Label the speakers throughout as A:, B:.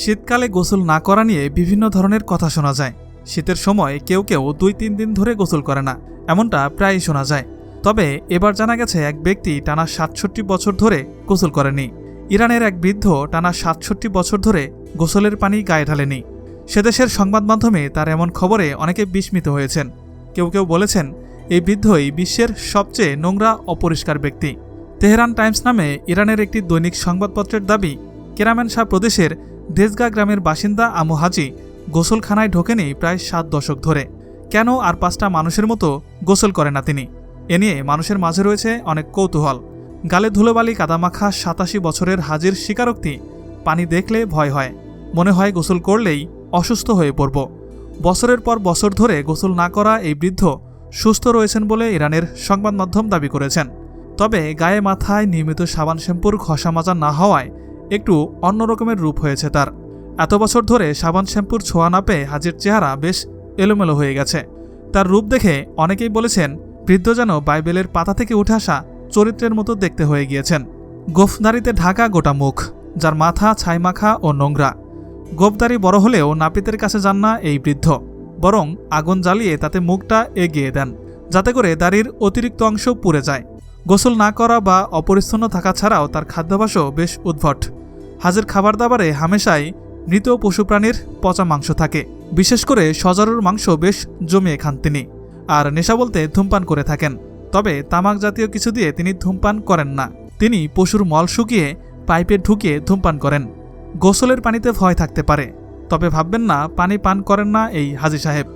A: শীতকালে গোসল না করা নিয়ে বিভিন্ন ধরনের কথা শোনা যায়। শীতের সময় কেউ কেউ দুই তিন দিন ধরে গোসল করে না, এমনটা প্রায়ই শোনা যায়। তবে এবার জানা গেছে এক ব্যক্তি টানা সাতষট্টি বছর ধরে গোসল করেনি। ইরানের এক বৃদ্ধ টানা সাতষট্টি বছর ধরে গোসলের পানি গায়ে ঢালেনি। সেদেশের সংবাদ মাধ্যমে তার এমন খবরে অনেকে বিস্মিত হয়েছেন। কেউ কেউ বলেছেন, এই বৃদ্ধই বিশ্বের সবচেয়ে নোংরা, অপরিষ্কার ব্যক্তি। তেহরান টাইমস নামে ইরানের একটি দৈনিক সংবাদপত্রের দাবি কেরামেন শাহ প্রদেশের দেশগা গ্রামের বাসিন্দা আমু হাজি গোসলখানায় ঢোকেনি প্রায় সাত দশক ধরে। কেন আর পাঁচটা মানুষের মতো গোসল করে না তিনি? এ নিয়ে মানুষের মাঝে রয়েছে অনেক কৌতূহল। গালে ধুলোবালি কাদামাখা সাতাশি বছরের হাজির স্বীকারোক্তি পানি দেখলে ভয় হয়। মনে হয় গোসল করলেই অসুস্থ হয়ে পড়ব। বছরের পর বছর ধরে গোসল না করা এই বৃদ্ধ সুস্থ রয়েছেন বলে ইরানের সংবাদ মাধ্যম দাবি করেছেন। তবে গায়ে মাথায় নিয়মিত সাবান শ্যাম্পুর ঘষা মাজা না হওয়ায় একটু অন্যরকমের রূপ হয়েছে তার। এত বছর ধরে সাবান শ্যাম্পুর ছোঁয়া না পেয়ে হাজির চেহারা বেশ এলোমেলো হয়ে গেছে। তার রূপ দেখে অনেকেই বলেছেন, বৃদ্ধ যেন বাইবেলের পাতা থেকে উঠে আসা চরিত্রের মতো দেখতে হয়ে গিয়েছেন। গোফদারিতে ঢাকা গোটা মুখ, যার মাথা ছাইমাখা ও নোংরা। গোফদারি বড় হলেও নাপিতের কাছে যান না এই বৃদ্ধ, বরং আগুন জ্বালিয়ে তাতে মুখটা এগিয়ে দেন, যাতে করে দাড়ির অতিরিক্ত অংশ পুড়ে যায়। গোসল না করা বা অপরিচ্ছন্ন থাকা ছাড়াও তার খাদ্যাভাসও বেশ উদ্ভট। হাজের খাবার দাবারে হামেশাই মৃত পশু প্রাণীর পচা মাংস থাকে। বিশেষ করে সজারুর মাংস বেশ জমিয়ে খান তিনি আর নেশা বলতে ধূমপান করে থাকেন। তবে তামাক জাতীয় কিছু দিয়ে তিনি ধূমপান করেন না। তিনি পশুর মল শুকিয়ে পাইপে ঢুকিয়ে ধূমপান করেন। গোসলের পানিতে ভয় থাকতে পারে। তবে ভাববেন না, পানি পান করেন না এই হাজি সাহেব।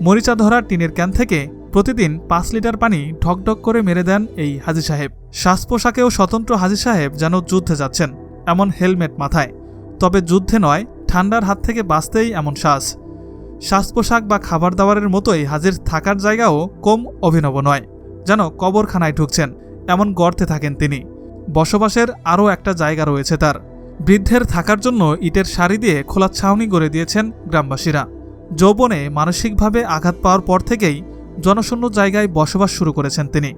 A: মরিচা ধরা টিনের ক্যান থেকে প্রতিদিন পাঁচ লিটার পানি ঢকঢক করে মেরে দেন এই হাজি সাহেব। শ্বাস পোশাকেও স্বতন্ত্র হাজি সাহেব যেন যুদ্ধে যাচ্ছেন। এমন হেলমেট মাথায়। তবে যুদ্ধে নয়, ঠান্ডার হাত থেকে বাঁচতেই এমন শ্বাস শ্বাস পোশাক বা খাবার দাবারের মতোই হাজির থাকার জায়গাও কম অভিনব নয়। যেন কবরখানায় ঢুকছেন, এমন গর্তে থাকেন তিনি। বসবাসের আরও একটা জায়গা রয়েছে তার। বৃদ্ধের থাকার জন্য ইটের সারি দিয়ে খোলা ছাউনি গড়ে দিয়েছেন গ্রামবাসীরা। যৌবনে মানসিকভাবে আঘাত পাওয়ার পর থেকেই জনশূন্য জায়গায় বসবাস শুরু করেছেন তিনি।